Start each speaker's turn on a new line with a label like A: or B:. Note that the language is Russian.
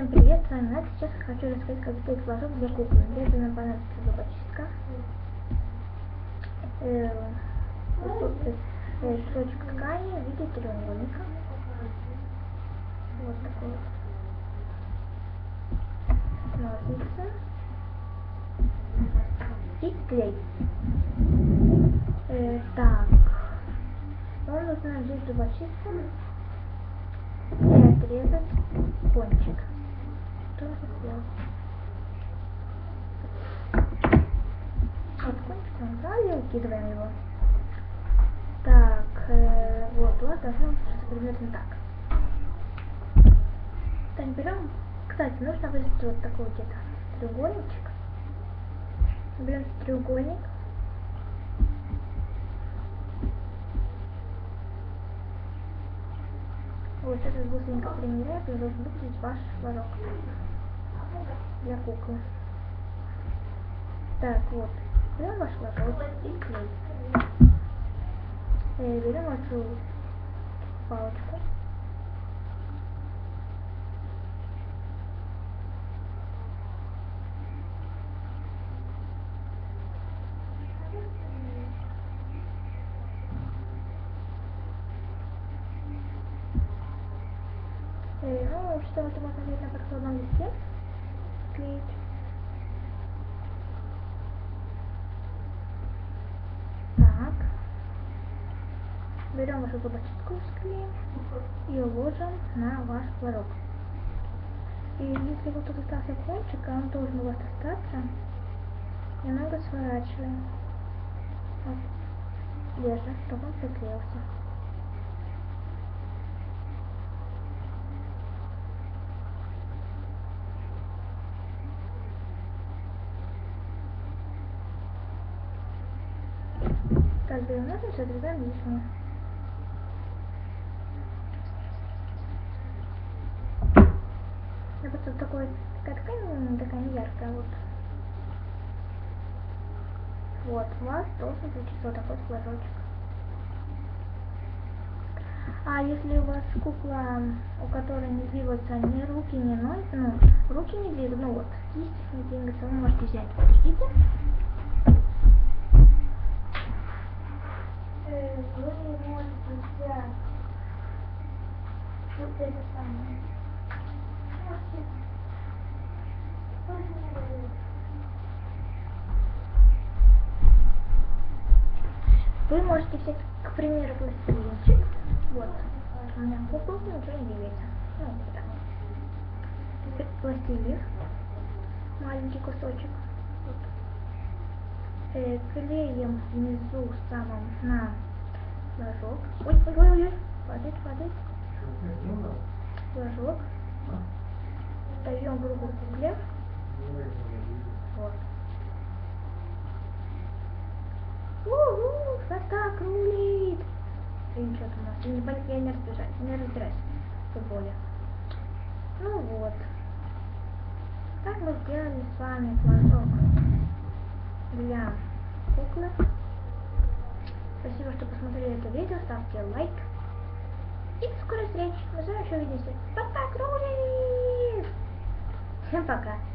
A: Всем привет, с вами Надя. Сейчас я хочу рассказать, как сделать флажок для куклы. Для этого нам понадобится зубочистка, э, кусочек, э, ткани в виде треугольника. Вот такой вот. Ножницы. И клей. Э, так. Вам нужно взять зубочистку Что нужно сделать? Вот кончик мы убрали, укидываем его. Так, э, вот, вас должно быть примерно так. Так, берем, кстати, нужно вырезать вот такой где-то треугольничек. Берем треугольник. Вот сейчас быстренько примеряю, и должен выглядеть ваш флажок для куклы. Так, вот. Берем ваш флажок и клей. Э, берем вашу палочку. Э, ну, что это можно взять на подкладном листе, клеить. Так. Берем вашу зубочистку с клеем и ложим на ваш флажок. И если вот тут остался кончик, а он должен у вас остаться, немного сворачиваем. Вот. Держим, чтобы он приклеился. Так, берем ножницы, отрезаем лишнее. Я просто такой, такая ткань, такая не яркая, вот. Вот, у вас должен получиться вот такой флажочек. А если у вас кукла, у которой не двигаются ни руки, ни ноги, ну, руки не двигаются, ну вот, кисти не двигаются, вы можете взять, подождите. Э, вы можете взять вот это самое. Можете Вы можете взять, к примеру, пластилинчик. Вот. У меня кукла ничего не двигается. Ну, вот так. Теперь пластилин. Маленький кусочек. Вот. Э, клеим внизу самым на флажок. Ой, ой, ой, ой. Падает, падает. Флажок. Даем в руку кукле. Вот. У-у, так рулит. И ничего там у нас. Не болит, я не разбираюсь. Не разбираюсь в футболе. Ну вот. Так мы сделали с вами флажок для куклы. Спасибо, что посмотрели это видео. Ставьте лайк. И до скорой встречи. Мы с вами еще увидимся. Пока, кролик! Всем пока.